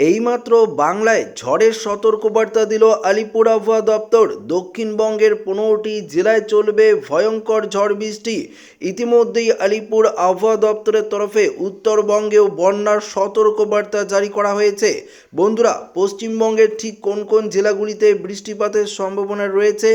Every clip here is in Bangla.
এইমাত্র বাংলায় ঝড়ের সতর্কবার্তা দিল আলিপুর আবহাওয়া দপ্তর। দক্ষিণবঙ্গের পনেরোটি জেলায় চলবে ভয়ঙ্কর ঝড় বৃষ্টি। ইতিমধ্যেই আলিপুর আবহাওয়া দপ্তরের তরফে উত্তরবঙ্গেও বন্যার সতর্কবার্তা জারি করা হয়েছে। বন্ধুরা, পশ্চিমবঙ্গের ঠিক কোন কোন জেলাগুলিতে বৃষ্টিপাতের সম্ভাবনা রয়েছে?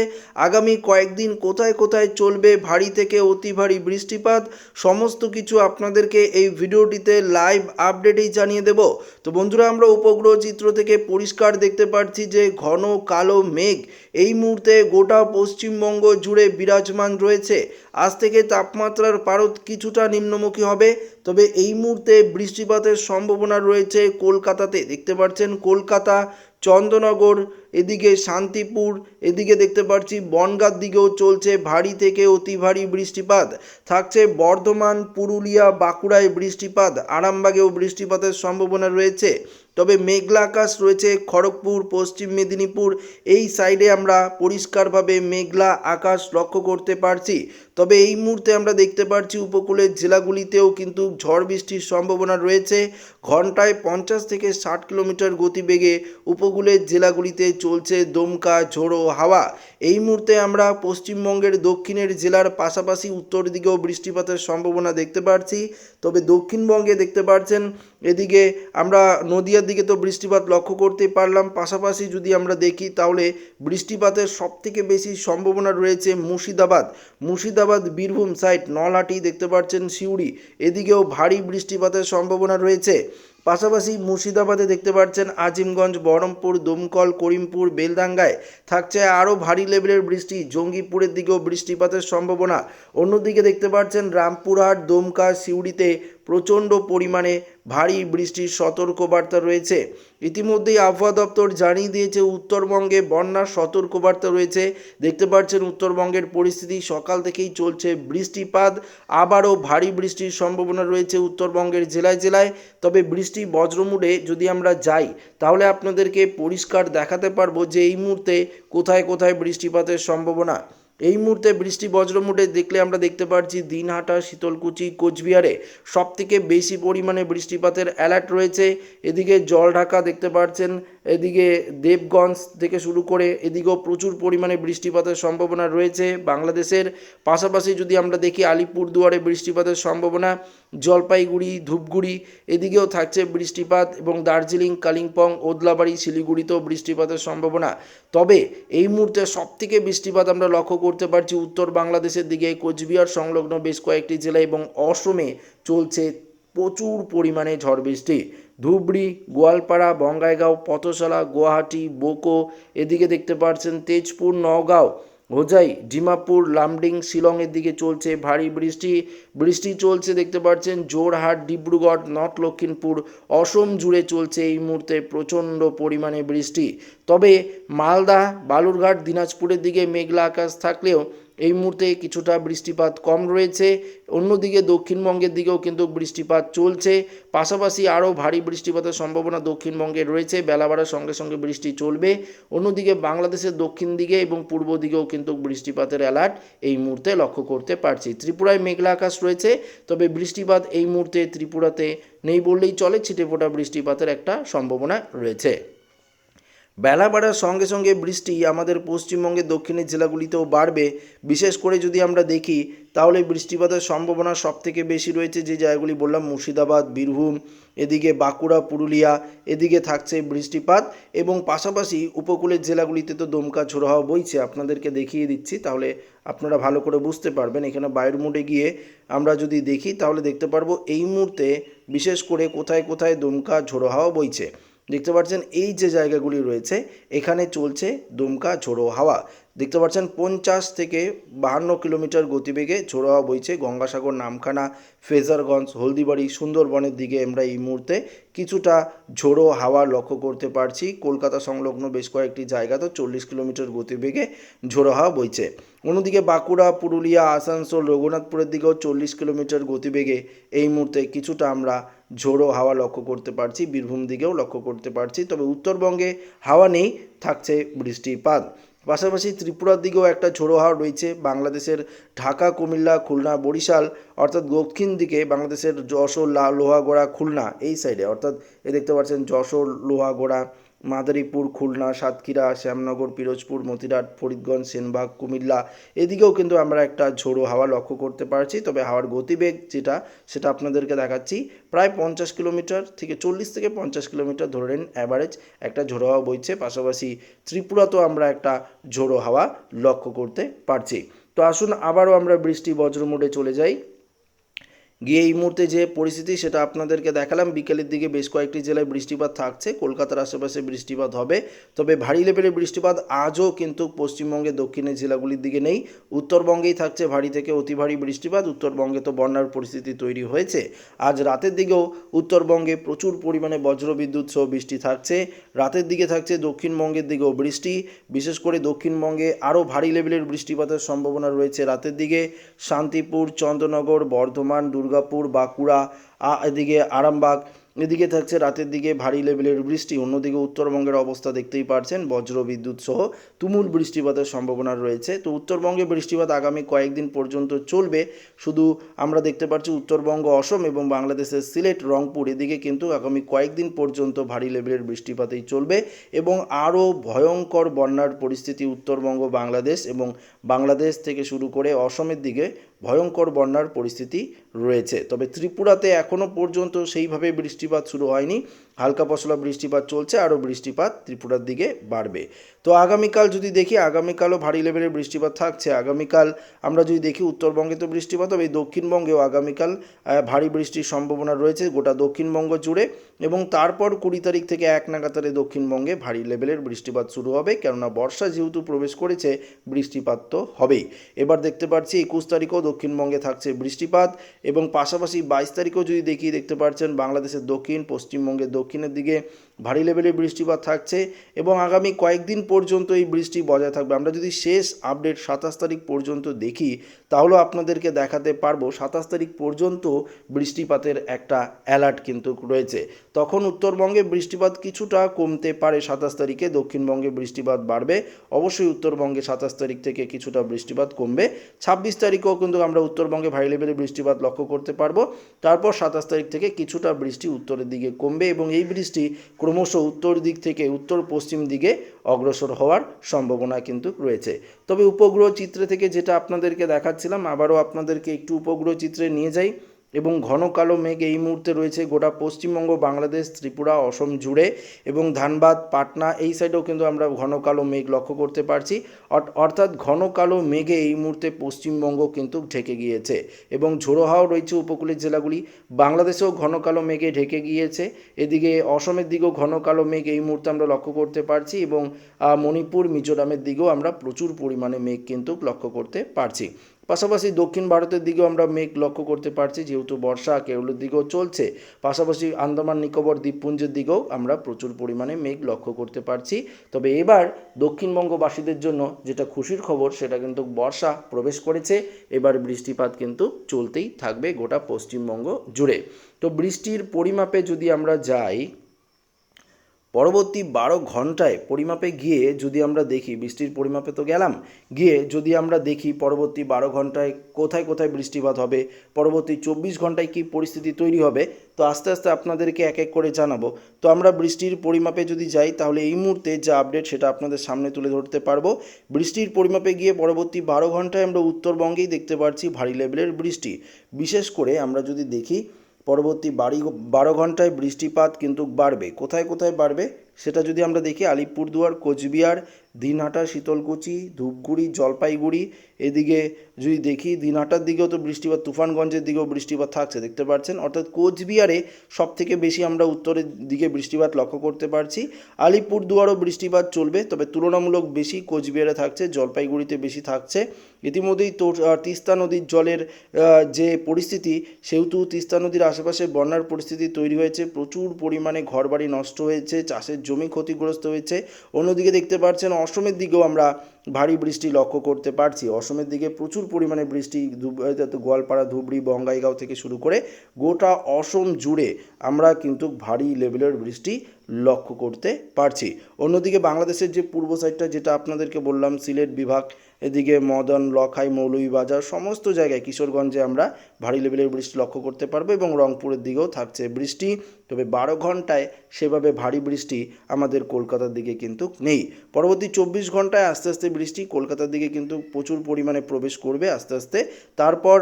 আগামী কয়েকদিন কোথায় কোথায় চলবে ভারী থেকে অতি ভারী বৃষ্টিপাত? সমস্ত কিছু আপনাদেরকে এই ভিডিওটিতে লাইভ আপডেটেই জানিয়ে দেব। তো বন্ধুরা, আমরা উপগ্রহ চিত্র থেকে পরিষ্কার দেখতে পাচ্ছি যে ঘন কালো মেঘ। এই মুহূর্তে গোটা পশ্চিমবঙ্গ জুড়ে বিরাজমান রয়েছে। আজ থেকে তাপমাত্রার পারদ কিছুটা নিম্নমুখী হবে। তবে এই মুহূর্তে বৃষ্টিপাতের সম্ভাবনা রয়েছে কলকাতাতে। দেখতে পাচ্ছেন কলকাতা চন্দ্রনগর এদিকে শান্তিপুর, এদিকে দেখতে পাচ্ছি বনগাঁর দিকেও চলছে ভারী থেকে অতি ভারী বৃষ্টিপাত। থাকছে বর্ধমান, পুরুলিয়া, বাঁকুড়ায় বৃষ্টিপাত। আরামবাগেও বৃষ্টিপাতের সম্ভাবনা রয়েছে। তবে মেঘলা আকাশ রয়েছে খড়গপুর, পশ্চিম মেদিনীপুর। এই সাইডে আমরা পরিষ্কারভাবে মেঘলা আকাশ লক্ষ্য করতে পারছি। তবে এই মুহূর্তে আমরা দেখতে পাচ্ছি উপকূলের জেলাগুলিতেও কিন্তু ঝড় বৃষ্টির সম্ভাবনা রয়েছে। ঘন্টায় পঞ্চাশ থেকে ষাট কিলোমিটার গতিবেগে উপকূলের জেলাগুলিতে চলছে দমকা, ঝোড়ো হাওয়া। এই মুহূর্তে আমরা পশ্চিমবঙ্গের দক্ষিণের জেলার পাশাপাশি উত্তর দিকেও বৃষ্টিপাতের সম্ভাবনা দেখতে পাচ্ছি তবে দক্ষিণবঙ্গে দেখতে পাচ্ছেন এদিকে আমরা নদিয়ার দিকে তো বৃষ্টিপাত লক্ষ্য করতে পারলাম। পাশাপাশি যদি আমরা দেখি, তাহলে বৃষ্টিপাতের সবথেকে বেশি সম্ভাবনা রয়েছে মুর্শিদাবাদ। মুর্শিদাবাদ, বীরভূম সাইড নলহাটি দেখতে পাচ্ছেন সিউড়ি। এদিকেও ভারী বৃষ্টিপাতের সম্ভাবনা রয়েছে। পাশাপাশি মুর্শিদাবাদে দেখতে পাচ্ছেন আজিমগঞ্জ, বহরমপুর, দমকল, করিমপুর বেলদাঙ্গায় থাকছে আরও ভারী লেভেলের বৃষ্টি। জঙ্গিপুরের দিকেও বৃষ্টিপাতের সম্ভাবনা। অন্যদিকে দেখতে পাচ্ছেন রামপুরহাট, দমকা, সিউড়িতে প্রচণ্ড পরিমাণে ভারী বৃষ্টির সতর্কবার্তা রয়েছে। ইতিমধ্যেই আবহাওয়া দপ্তর জানিয়ে দিয়েছে, উত্তরবঙ্গে বন্যার সতর্কবার্তা রয়েছে। দেখতে পাচ্ছেন, উত্তরবঙ্গের পরিস্থিতি সকাল থেকেই চলছে বৃষ্টিপাত। আবারও ভারী বৃষ্টির সম্ভাবনা রয়েছে উত্তরবঙ্গের জেলায় জেলায়। তবে বৃষ্টি বজ্রমুডে যদি আমরা যাই, তাহলে আপনাদেরকে পরিষ্কার দেখাতে পারব যে এই মুহূর্তে কোথায় কোথায় বৃষ্টিপাতের সম্ভাবনা। এই মুহূর্তে বৃষ্টি বজ্রমুটে দেখলে আমরা দেখতে পাচ্ছি দিনহাটা, শীতলকুচি, কোচবিহারে সব থেকে বেশি পরিমাণে বৃষ্টিপাতের অ্যালার্ট রয়েছে। এদিকে জলঢাকা দেখতে পাচ্ছেন এদিকে দেবগঞ্জ থেকে শুরু করে এদিকেও প্রচুর পরিমাণে বৃষ্টিপাতের সম্ভাবনা রয়েছে বাংলাদেশের। পাশাপাশি যদি আমরা দেখি আলিপুরদুয়ারে বৃষ্টিপাতের সম্ভাবনা, জলপাইগুড়ি, ধূপগুড়ি, এদিকেও থাকছে বৃষ্টিপাত এবং দার্জিলিং, কালিম্পং, ওদলাবাড়ি, শিলিগুড়িতেও বৃষ্টিপাতের সম্ভাবনা। তবে এই মুহূর্তে সবথেকে বৃষ্টিপাত আমরা লক্ষ্য করতে পারছি উত্তর বাংলাদেশের দিকে। কোচবিহার সংলগ্ন বেশ কয়েকটি জেলা এবং অসমে চলছে প্রচুর পরিমাণে ঝড় বৃষ্টি। ধুবড়ি, গোয়ালপাড়া, বঙ্গাইগাঁও, পথশালা, গুয়াহাটি, বোকো, এদিকে দেখতে পাচ্ছেন তেজপুর, নওগাঁও হোজাই ডিমাপুর, লামডিং, শিলংয়ের দিকে চলছে ভারী বৃষ্টি। বৃষ্টি চলছে, দেখতে পাচ্ছেন, জোরহাট, ডিব্রুগড়, নর্থ লক্ষিমপুর, অসম জুড়ে চলছে এই মুহূর্তে প্রচণ্ড পরিমাণে বৃষ্টি। তবে মালদা, বালুরঘাট, দিনাজপুরের দিকে মেঘলা আকাশ থাকলেও এই মুহূর্তে কিছুটা বৃষ্টিপাত কম রয়েছে। অন্যদিকে দক্ষিণবঙ্গের দিকেও কিন্তু বৃষ্টিপাত চলছে। পাশাপাশি আরও ভারী বৃষ্টিপাতের সম্ভাবনা দক্ষিণবঙ্গে রয়েছে। বেলা বাড়ার সঙ্গে সঙ্গে বৃষ্টি চলবে। অন্যদিকে বাংলাদেশের দক্ষিণ দিকে এবং পূর্ব দিকেও কিন্তু বৃষ্টিপাতের অ্যালার্ট এই মুহূর্তে লক্ষ্য করতে পারছি। ত্রিপুরায় মেঘলা আকাশ রয়েছে, তবে বৃষ্টিপাত এই মুহূর্তে ত্রিপুরাতে নেই বললেই চলে। ছিটে ফোটা বৃষ্টিপাতের একটা সম্ভাবনা রয়েছে। বেলা বাড়ার সঙ্গে সঙ্গে বৃষ্টি আমাদের পশ্চিমবঙ্গের দক্ষিণের জেলাগুলিতেও বাড়বে। বিশেষ করে যদি আমরা দেখি, তাহলে বৃষ্টিপাতের সম্ভাবনা সবথেকে বেশি রয়েছে যে জায়গাগুলি বললাম, মুর্শিদাবাদ, বীরভূম, এদিকে বাঁকুড়া, পুরুলিয়া, এদিকে থাকছে বৃষ্টিপাত এবং পাশাপাশি উপকূলের জেলাগুলিতে তো দমকা ঝোড়ো বইছে। আপনাদেরকে দেখিয়ে দিচ্ছি, তাহলে আপনারা ভালো করে বুঝতে পারবেন। এখানে বায়ুর মুডে গিয়ে আমরা যদি দেখি, তাহলে দেখতে পারব এই মুহূর্তে বিশেষ করে কোথায় কোথায় দমকা ঝোড়ো হাওয়া বইছে। দেখতে পাচ্ছেন এই যে জায়গাগুলি রয়েছে, এখানে চলছে দুমকা ঝোড়ো হাওয়া। দেখতে পাচ্ছেন পঞ্চাশ থেকে বাহান্ন কিলোমিটার গতিবেগে ঝোড়ো হাওয়া বইছে। গঙ্গাসাগর, নামখানা, ফেজারগঞ্জ, হলদিবাড়ি, সুন্দরবনের দিকে আমরা এই মুহূর্তে কিছুটা ঝোড়ো হাওয়া লক্ষ্য করতে পারছি। কলকাতা সংলগ্ন বেশ কয়েকটি জায়গা তো চল্লিশ কিলোমিটার গতিবেগে ঝোড়ো হাওয়া বইছে। অন্যদিকে বাঁকুড়া, পুরুলিয়া, আসানসোল, রঘুনাথপুরের দিকেও চল্লিশ কিলোমিটার গতিবেগে এই মুহূর্তে কিছুটা আমরা ঝোড়ো হাওয়া লক্ষ্য করতে পারছি, বীরভূম দিকেও লক্ষ্য করতে পারছি, তবে উত্তরবঙ্গে হাওয়া নেই, থাকছে বৃষ্টিপাত। পাশাপাশি ত্রিপুরার দিকেও একটা ঝোড়ো হাওয়া রয়েছে, বাংলাদেশের ঢাকা, কুমিল্লা, খুলনা, বরিশাল, অর্থাৎ দক্ষিণ দিকে বাংলাদেশের যশোর লোহাগড়া, খুলনা, এই সাইডে অর্থাৎ এ দেখতে পাচ্ছেন যশোর, লোহাগড়া মাদারীপুর, খুলনা, সাতক্ষীরা, শ্যামনগর, পিরোজপুর, মতিরাট, ফরিদগঞ্জ, সেনবাগ, কুমিল্লা, এদিকেও কিন্তু আমরা একটা ঝোড়ো হাওয়া লক্ষ্য করতে পারছি। তবে হাওয়ার গতিবেগ যেটা, সেটা আপনাদেরকে দেখাচ্ছি। প্রায় পঞ্চাশ কিলোমিটার থেকে চল্লিশ থেকে পঞ্চাশ কিলোমিটার ধরে নিন অ্যাভারেজ একটা ঝোড়ো হাওয়া বইছে। পাশাপাশি ত্রিপুরাতেও আমরা একটা ঝোড়ো হাওয়া লক্ষ্য করতে পারছি। তো আসুন আবারও আমরা বৃষ্টি বজ্র মোডে চলে যাই। গিয়ে এই মুহূর্তে যে পরিস্থিতি সেটা আপনাদেরকে দেখালাম। বিকেলের দিকে বেশ কয়েকটি জেলায় বৃষ্টিপাত থাকছে, কলকাতার আশেপাশে বৃষ্টিপাত হবে। তবে ভারী লেভেলের বৃষ্টিপাত আজও কিন্তু পশ্চিমবঙ্গের দক্ষিণের জেলাগুলির দিকে নেই। উত্তরবঙ্গেই থাকছে ভারী থেকে অতি ভারী বৃষ্টিপাত। উত্তরবঙ্গে তো বন্যার পরিস্থিতি তৈরি হয়েছে। আজ রাতের দিকেও উত্তরবঙ্গে প্রচুর পরিমাণে বজ্রবিদ্যুৎ সহ বৃষ্টি থাকছে। রাতের দিকে থাকছে দক্ষিণবঙ্গের দিকেও বৃষ্টি। বিশেষ করে দক্ষিণবঙ্গে আরও ভারী লেভেলের বৃষ্টিপাতের সম্ভাবনা রয়েছে রাতের দিকে। শান্তিপুর, চন্দ্রনগর, বর্ধমান দুর্গাপুর, বাঁকুড়া এদিকে আরামবাগ, এদিকে থাকছে রাতের দিকে ভারী লেভেলের বৃষ্টি। অন্যদিকে উত্তরবঙ্গের অবস্থা দেখতেই পারছেন বজ্র বিদ্যুৎ সহ তুমুল বৃষ্টিপাতের সম্ভাবনা রয়েছে। তো উত্তরবঙ্গে বৃষ্টিপাত আগামী কয়েকদিন পর্যন্ত চলবে। শুধু আমরা দেখতে পাচ্ছি উত্তরবঙ্গ, অসম এবং বাংলাদেশের সিলেট, রংপুর, এদিকে কিন্তু আগামী কয়েকদিন পর্যন্ত ভারী লেভেলের বৃষ্টিপাতেই চলবে এবং আরও ভয়ঙ্কর বন্যার পরিস্থিতি উত্তরবঙ্গ, বাংলাদেশ এবং বাংলাদেশ থেকে শুরু করে অসমের দিকে ভয়ঙ্কর বন্যার পরিস্থিতি রয়েছে। তবে ত্রিপুরাতে এখনও পর্যন্ত সেইভাবে বৃষ্টিপাত শুরু হয়নি। হালকা পশলা বৃষ্টিপাত চলছে, আরও বৃষ্টিপাত ত্রিপুরার দিকে বাড়বে। তো আগামীকাল যদি দেখি, আগামীকালও ভারী লেভেলের বৃষ্টিপাত থাকছে। আগামীকাল আমরা যদি দেখি, উত্তরবঙ্গে তো বৃষ্টিপাত হবে, দক্ষিণবঙ্গেও আগামীকাল ভারী বৃষ্টির সম্ভাবনা রয়েছে গোটা দক্ষিণবঙ্গ জুড়ে। এবং তারপর কুড়ি তারিখ থেকে এক নাগাতারে দক্ষিণবঙ্গে ভারী লেভেলের বৃষ্টিপাত শুরু হবে, কেননা বর্ষা যেহেতু প্রবেশ করেছে, বৃষ্টিপাত তো হবেই। এবার দেখতে পাচ্ছি একুশ তারিখও দক্ষিণবঙ্গে থাকছে বৃষ্টিপাত এবং পাশাপাশি বাইশ তারিখও যদি দেখি, দেখতে পাচ্ছেন বাংলাদেশের দক্ষিণ, পশ্চিমবঙ্গের দক্ষিণের দিকে ভারী লেভেলের বৃষ্টিপাত থাকছে এবং আগামী কয়েকদিন পর্যন্ত এই বৃষ্টি বজায় থাকবে। আমরা যদি শেষ আপডেট সাতাশ তারিখ পর্যন্ত দেখি, তাহলে আপনাদেরকে দেখাতে পারব সাতাশ তারিখ পর্যন্ত বৃষ্টিপাতের একটা অ্যালার্ট কিন্তু রয়েছে। তখন উত্তরবঙ্গে বৃষ্টিপাত কিছুটা কমতে পারে সাতাশ তারিখে, দক্ষিণবঙ্গে বৃষ্টিপাত বাড়বে। অবশ্যই উত্তরবঙ্গে সাতাশ তারিখ থেকে কিছুটা বৃষ্টিপাত কমবে। ছাব্বিশ তারিখেও কিন্তু আমরা উত্তরবঙ্গে ভারী লেভেলের বৃষ্টিপাত লক্ষ্য করতে পারব। তারপর সাতাশ তারিখ থেকে কিছুটা বৃষ্টি উত্তরের দিকে কমবে এবং এই বৃষ্টি ক্রমশ উত্তর দিক থেকে উত্তর পশ্চিম দিকে অগ্রসর হওয়ার সম্ভাবনা কিন্তু রয়েছে। তবে উপগ্রহ চিত্রে থেকে যেটা আপনাদেরকে দেখাচ্ছিলাম, আবারও আপনাদেরকে একটু উপগ্রহ চিত্রে নিয়ে যাই। এবং ঘন কালো মেঘ এই মুহূর্তে রয়েছে গোটা পশ্চিমবঙ্গ, বাংলাদেশ, ত্রিপুরা, অসম জুড়ে এবং ধানবাদ, পাটনা, এই সাইডেও কিন্তু আমরা ঘন কালো মেঘ লক্ষ্য করতে পারছি। অর্থাৎ ঘন কালো মেঘে এই মুহূর্তে পশ্চিমবঙ্গ কিন্তু ঢেকে গিয়েছে এবং ঝোড়ো হাওয়া রয়েছে উপকূলের জেলাগুলি। বাংলাদেশেও ঘন কালো মেঘে ঢেকে গিয়েছে। এদিকে অসমের দিকেও ঘন কালো মেঘ এই মুহূর্তে আমরা লক্ষ্য করতে পারছি এবং মণিপুর, মিজোরামের দিকেও আমরা প্রচুর পরিমাণে মেঘ কিন্তু লক্ষ্য করতে পারছি। পাশাপাশি দক্ষিণ ভারতের দিকেও আমরা মেঘ লক্ষ্য করতে পারছি, যেহেতু বর্ষা কেরলের দিকেও চলছে। পাশাপাশি আন্দামান, নিকোবর, দ্বীপপুঞ্জের দিকেও আমরা প্রচুর পরিমাণে মেঘ লক্ষ্য করতে পারছি। তবে এবার দক্ষিণবঙ্গবাসীদের জন্য যেটা খুশির খবর, সেটা কিন্তু বর্ষা প্রবেশ করেছে। এবার বৃষ্টিপাত কিন্তু চলতেই থাকবে গোটা পশ্চিমবঙ্গ জুড়ে। তো বৃষ্টির পরিমাপে যদি আমরা যাই পরবর্তী বারো ঘন্টায় পরিমাপে গিয়ে যদি আমরা দেখি, বৃষ্টির পরিমাপে তো গেলাম, গিয়ে যদি আমরা দেখি পরবর্তী বারো ঘন্টায় কোথায় কোথায় বৃষ্টিপাত হবে, পরবর্তী চব্বিশ ঘন্টায় কী পরিস্থিতি তৈরি হবে, তো আস্তে আস্তে আপনাদেরকে এক এক করে জানাব। তো আমরা বৃষ্টির পরিমাপে যদি যাই, তাহলে এই মুহূর্তে যা আপডেট সেটা আপনাদের সামনে তুলে ধরতে পারব। বৃষ্টির পরিমাপে গিয়ে পরবর্তী বারো ঘন্টায় আমরা উত্তরবঙ্গেই দেখতে পাচ্ছি ভারী লেভেলের বৃষ্টি। বিশেষ করে আমরা যদি দেখি পরবর্তী বাড়ি বারো ঘন্টায় বৃষ্টিপাত কিন্তু বাড়বে। কোথায় কোথায় বাড়বে? সেটা যদি আমরা দেখি, আলিপুরদুয়ার, কোচবিহার, দিনহাটা, শীতলকুচি, ধূপগুড়ি, জলপাইগুড়ি, এদিকে যদি দেখি, দিনহাটার দিকেও তো বৃষ্টিপাত, তুফানগঞ্জের দিকেও বৃষ্টিপাত থাকছে, দেখতে পাচ্ছেন? অর্থাৎ কোচবিহারে সব থেকে বেশি আমরা উত্তরের দিকে বৃষ্টিপাত লক্ষ্য করতে পারছি। আলিপুরদুয়ারও বৃষ্টিপাত চলবে, তবে তুলনামূলক বেশি কোচবিহারে থাকছে, জলপাইগুড়িতে বেশি থাকছে। ইতিমধ্যেই তো তিস্তা নদীর জলের যে পরিস্থিতি, সেহেতু তিস্তা নদীর আশেপাশে বন্যার পরিস্থিতি তৈরি হয়েছে, প্রচুর পরিমাণে ঘরবাড়ি নষ্ট হয়েছে, চাষের জমি ক্ষতিগ্রস্ত হয়েছে। অন্যদিকে দেখতে পাচ্ছেন, অসমের দিকেও আমরা ভারী বৃষ্টি লক্ষ্য করতে পারছি। অসমের দিকে প্রচুর পরিমাণে বৃষ্টি গোয়ালপাড়া, ধুবড়ি, বঙ্গাইগাঁও থেকে শুরু করে গোটা অসম জুড়ে আমরা কিন্তু ভারী লেভেলের বৃষ্টি লক্ষ্য করতে পারছি। অন্যদিকে বাংলাদেশের যে পূর্ব সাইডটা যেটা আপনাদেরকে বললাম, সিলেট বিভাগ, এদিকে মদন, লখাই, মৌলভীবাজার, সমস্ত জায়গায় কিশোরগঞ্জে আমরা ভারী লেভেলের বৃষ্টি লক্ষ্য করতে পারব এবং রংপুরের দিকেও থাকছে বৃষ্টি। তবে বারো ঘন্টায় সেভাবে ভারী বৃষ্টি আমাদের কলকাতার দিকে কিন্তু নেই। পরবর্তী চব্বিশ ঘন্টায় আস্তে আস্তে বৃষ্টি কলকাতার দিকে কিন্তু প্রচুর পরিমাণে প্রবেশ করবে আস্তে আস্তে। তারপর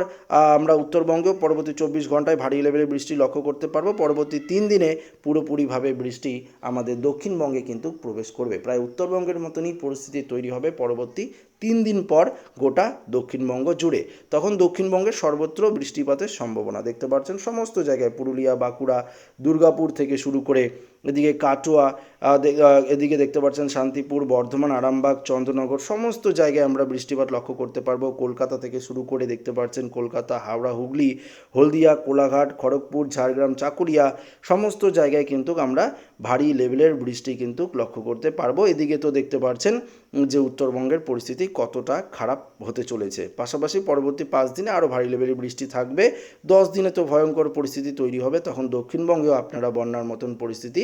আমরা উত্তরবঙ্গেও পরবর্তী চব্বিশ ঘন্টায় ভারী লেভেলের বৃষ্টি লক্ষ্য করতে পারব। পরবর্তী তিন দিনে পুরোপুরিভাবে বৃষ্টি আমাদের দক্ষিণবঙ্গে কিন্তু প্রবেশ করবে। প্রায় উত্তরবঙ্গের মতনই পরিস্থিতি তৈরি হবে পরবর্তী তিন দিন পর গোটা দক্ষিণবঙ্গ জুড়ে। তখন দক্ষিণবঙ্গের সর্বত্র বৃষ্টিপাতের সম্ভাবনা। দেখতে পাচ্ছেন সমস্ত জায়গায় পুরুলিয়া, বাঁকুড়া, দুর্গাপুর থেকে শুরু করে এদিকে কাটোয়া এদিকে দেখতে পাচ্ছেন শান্তিপুর, বর্ধমান, আরামবাগ, চন্দ্রনগর, সমস্ত জায়গায় আমরা বৃষ্টিপাত লক্ষ্য করতে পারব। কলকাতা থেকে শুরু করে দেখতে পাচ্ছেন কলকাতা, হাওড়া, হুগলি, হলদিয়া, কোলাঘাট, খড়গপুর, ঝাড়গ্রাম, চাকুরিয়া, সমস্ত জায়গায় কিন্তু আমরা ভারী লেভেলের বৃষ্টি কিন্তু লক্ষ্য করতে পারব। এদিকে তো দেখতে পাচ্ছেন যে উত্তরবঙ্গের পরিস্থিতি কতটা খারাপ হতে চলেছে। পাশাপাশি পরবর্তী পাঁচ দিনে আরও ভারী লেভেলের বৃষ্টি থাকবে। দশ দিনে তো ভয়ঙ্কর পরিস্থিতি তৈরি হবে, তখন দক্ষিণবঙ্গেও আপনারা বন্যার মতন পরিস্থিতি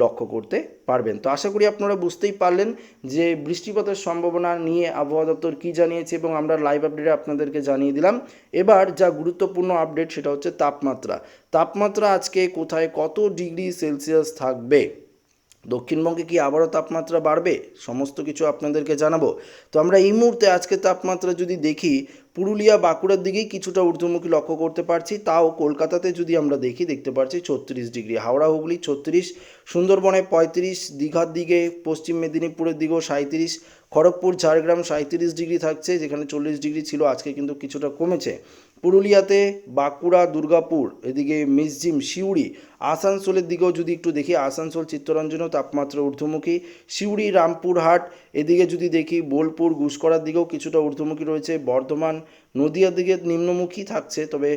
লক্ষ্য করতে পারবেন। তো আশা করি আপনারা বুঝতেই পারলেন যে বৃষ্টিপাতের সম্ভাবনা নিয়ে আবহাওয়া দপ্তর কী জানিয়েছে এবং আমরা লাইভ আপডেটে আপনাদেরকে জানিয়ে দিলাম। এবার যা গুরুত্বপূর্ণ আপডেট সেটা হচ্ছে তাপমাত্রা। তাপমাত্রা আজকে কোথায় কত ডিগ্রি সেলসিয়াস থাকবে? দক্ষিণবঙ্গে কি আবারও তাপমাত্রা বাড়বে? সমস্ত কিছু আপনাদেরকে জানাব। তো আমরা এই মুহূর্তে আজকে তাপমাত্রা যদি দেখি, পুরুলিয়া, বাঁকুড়ার দিকেই কিছুটা ঊর্ধ্বমুখী লক্ষ্য করতে পারছি। তাও কলকাতাতে যদি আমরা দেখি, দেখতে পারছি ছত্রিশ ডিগ্রি। হাওড়া, হুগলি ছত্রিশ, সুন্দরবনে পঁয়ত্রিশ, দীঘার দিকে পশ্চিম মেদিনীপুরের দিকেও সাঁত্রিশ খড়গপুর, ঝাড়গ্রাম সাঁত্রিশ ডিগ্রি থাকছে, যেখানে চল্লিশ ডিগ্রি ছিল, আজকে কিন্তু কিছুটা কমেছে। পুরুলিয়াতে বাঁকুড়া, দুর্গাপুর, এদিকে মিসজিম, সিউড়ি, আসানসোলের দিকেও যদি একটু দেখি, আসানসোল চিত্তরঞ্জনেও তাপমাত্রা ঊর্ধ্বমুখী। সিউড়ি, রামপুরহাট, এদিকে যদি দেখি, বোলপুর গুসকরার দিকেও কিছুটা ঊর্ধ্বমুখী রয়েছে। বর্ধমান, নদিয়ার দিকে নিম্নমুখী থাকছে, তবে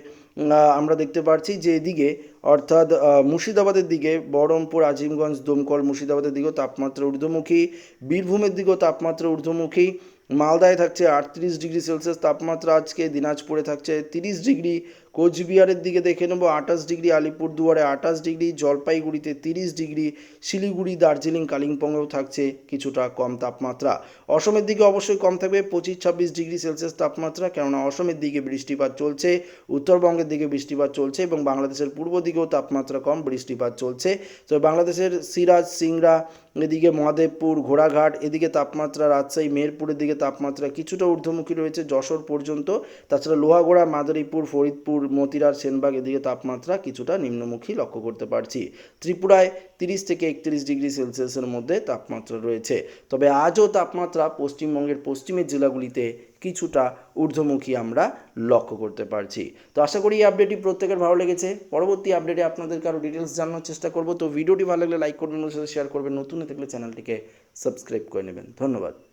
আমরা দেখতে পাচ্ছি যে এদিকে, অর্থাৎ মুর্শিদাবাদের দিকে, বহরমপুর, আজিমগঞ্জ, দমকল, মুর্শিদাবাদের দিকেও তাপমাত্রা ঊর্ধ্বমুখী। বীরভূমের দিকেও তাপমাত্রা ঊর্ধ্বমুখী। মালদায় থাকছে আটত্রিশ ডিগ্রি সেলসিয়াস তাপমাত্রা আজকে দিনাজপুরে থাকছে তিরিশ ডিগ্রি কোচবিহারের দিকে দেখে নেব, আঠাশ ডিগ্রি আলিপুরদুয়ারে আঠাশ ডিগ্রি, জলপাইগুড়িতে তিরিশ ডিগ্রি, শিলিগুড়ি, দার্জিলিং, কালিম্পংয়েও থাকছে কিছুটা কম তাপমাত্রা। অসমের দিকে অবশ্যই কম থাকবে, পঁচিশ ছাব্বিশ ডিগ্রি সেলসিয়াস তাপমাত্রা, কেননা অসমের দিকে বৃষ্টিপাত চলছে, উত্তরবঙ্গের দিকে বৃষ্টিপাত চলছে এবং বাংলাদেশের পূর্ব দিকেও তাপমাত্রা কম, বৃষ্টিপাত চলছে। তো বাংলাদেশের সিরাজ, সিংড়া, এদিকে মহাদেবপুর, ঘোড়াঘাট, এদিকে তাপমাত্রা রাজশাহী, মেহেরপুরের দিকে তাপমাত্রা কিছুটা ঊর্ধ্বমুখী রয়েছে যশোর পর্যন্ত। তাছাড়া লোহাগড়া, মাদারীপুর, ফরিদপুর মতিরার সেনবাগ এদিকে তাপমাত্রা কিছুটা নিম্নমুখী লক্ষ্য করতে পারছি। ত্রিপুরায় তিরিশ থেকে একত্রিশ ডিগ্রি সেলসিয়াসের মধ্যে তাপমাত্রা রয়েছে। তবে আজও তাপমাত্রা পশ্চিমবঙ্গের পশ্চিমের জেলাগুলিতে কিছুটা ঊর্ধ্বমুখী আমরা লক্ষ্য করতে পারছি। তো আশা করি এই আপডেটটি প্রত্যেকের ভালো লেগেছে। পরবর্তী আপডেটে আপনাদেরকে আরও ডিটেলস জানানোর চেষ্টা করব। তো ভিডিওটি ভালো লাগলে লাইক করবেন সাথে শেয়ার করবেন। নতুন থাকলে চ্যানেলটিকে সাবস্ক্রাইব করে নেবেন। ধন্যবাদ।